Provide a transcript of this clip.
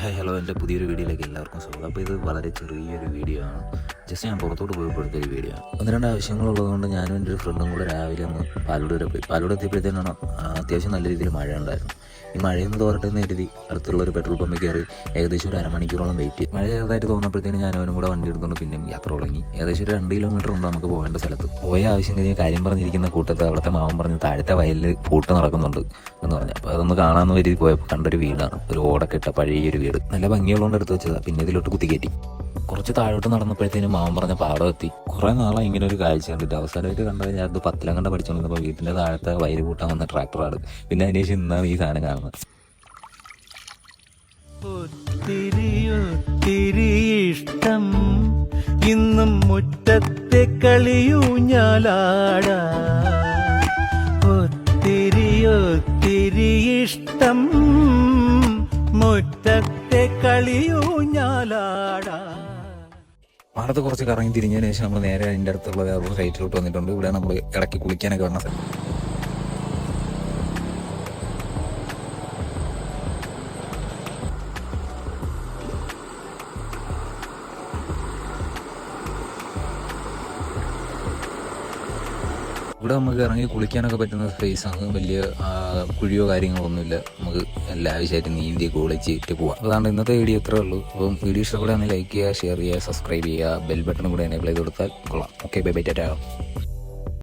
Hi hello എന്റെ പുതിയൊരു വീഡിയോയിലേക്ക് എല്ലാവർക്കും സ്വാഗതം. അപ്പോൾ ഇത് വളരെ ചെറിയൊരു വീഡിയോ ആണ്. ജസ്റ്റ് ഞാൻ പുറത്തോട്ട് പോയപ്പോൾ ഒരു വീഡിയോ ആണ്. ഒന്ന് രണ്ട് ആവശ്യങ്ങളുള്ളതുകൊണ്ട് ഞാനും എന്റെ ഒരു ഫ്രണ്ടും കൂടെ രാവിലെ ഒന്ന് പാലോട് വരെ പോയി. പാലോട് എത്തിയപ്പോഴത്തേനാണ് അത്യാവശ്യം നല്ല രീതിയിൽ മഴ ഉണ്ടായിരുന്നു. ഈ മഴയൊന്ന് തോരട്ടെ എന്ന് കരുതി അടുത്തുള്ള ഒരു പെട്രോൾ പമ്പിൽ കയറി ഏകദേശം ഒരു അരമണിക്കൂറോളം വെയിറ്റ് മഴ ചെറുതായിട്ട് തോന്നപ്പോഴത്തേന് ഞാൻ അവനും കൂടെ വണ്ടി എടുത്തുകൊണ്ട് പിന്നെയും യാത്ര തുടങ്ങി. ഏകദേശം ഒരു രണ്ട് കിലോമീറ്റർ ഉണ്ട് നമുക്ക് പോകേണ്ട സ്ഥലത്ത്. പോയ ആവശ്യം കഴിഞ്ഞ് കാര്യം പറഞ്ഞിരിക്കുന്ന കൂട്ടത്ത് അവിടുത്തെ മാവൻ പറഞ്ഞ് താഴത്തെ വയലിൽ പൂട്ട് നടക്കുന്നുണ്ട് എന്ന് പറഞ്ഞു. അപ്പോൾ അതൊന്ന് കാണാമെന്ന് കരുതി പോയപ്പോൾ കണ്ടൊരു വീടാണ്. ഒരു ഓടൊക്കെ ഇട്ട പഴയൊരു വീട്. നല്ല ഭംഗിയുള്ളതുകൊണ്ട് എടുത്ത് വെച്ചതാണ് പിന്നെ ഇതിലോട്ട് കുത്തിക്കയറ്റി കുറച്ച് താഴോട്ട് നടന്നപ്പോഴത്തേനും മാവൻ പറഞ്ഞ പാടം എത്തി. കുറേ നാളെ ഇങ്ങനെ ഒരു കാഴ്ച കണ്ടിട്ട്. അവസാനമായിട്ട് കണ്ടത് ഞാൻ അത് പത്തിലം കണ്ട പഠിച്ചുകൊണ്ടിരുന്നപ്പോൾ വീട്ടിന്റെ താഴത്തെ വയൽ കൂട്ടാൻ വന്ന ട്രാക്ടറാണ് പിന്നെ അതിന് ശേഷം ഇന്നാണ് ഈ സാധനം കാണുന്നത്. ഒത്തിരി ഒത്തിരി ഇഷ്ടം ഇന്നും മുറ്റത്തെ കളിയൂഞ്ഞാലാടാ ഒത്തിരി ഒത്തിരി ഇഷ്ടം മുറ്റത്തെ കളിയൂഞ്ഞാലാടാ പാടത്ത് കുറച്ച് കറങ്ങി തിരിഞ്ഞതിന് ശേഷം നമ്മൾ നേരെ അതിന്റെ അടുത്തുള്ള വേറൊരു സൈറ്റിലോട്ട് വന്നിട്ടുണ്ട്. ഇവിടെ നമ്മൾ ഇടയ്ക്ക് കുളിക്കാനൊക്കെ വന്ന സ്ഥലം. ഇവിടെ നമുക്ക് ഇറങ്ങി കുളിക്കാനൊക്കെ പറ്റുന്ന സ്പേസ് ആണ്. വലിയ കുഴിയോ കാര്യങ്ങളോ ഒന്നുമില്ല. നമുക്ക് ലാവിശായിട്ട് നീന്തി കുളിച്ചിട്ട് പോവാം. അതാണ് ഇന്നത്തെ വീഡിയോ ഇത്രേ ഉള്ളൂ. അപ്പം വീഡിയോ ഇഷ്ടപ്പെടുകയാണെങ്കിൽ ലൈക്ക് ചെയ്യുക ഷെയർ ചെയ്യുക സബ്സ്ക്രൈബ് ചെയ്യുക. ബെൽ ബട്ടൺ കൂടെ എനേബിൾ ചെയ്ത് കൊടുത്താൽ കൊള്ളാം. Okay bye bye Tata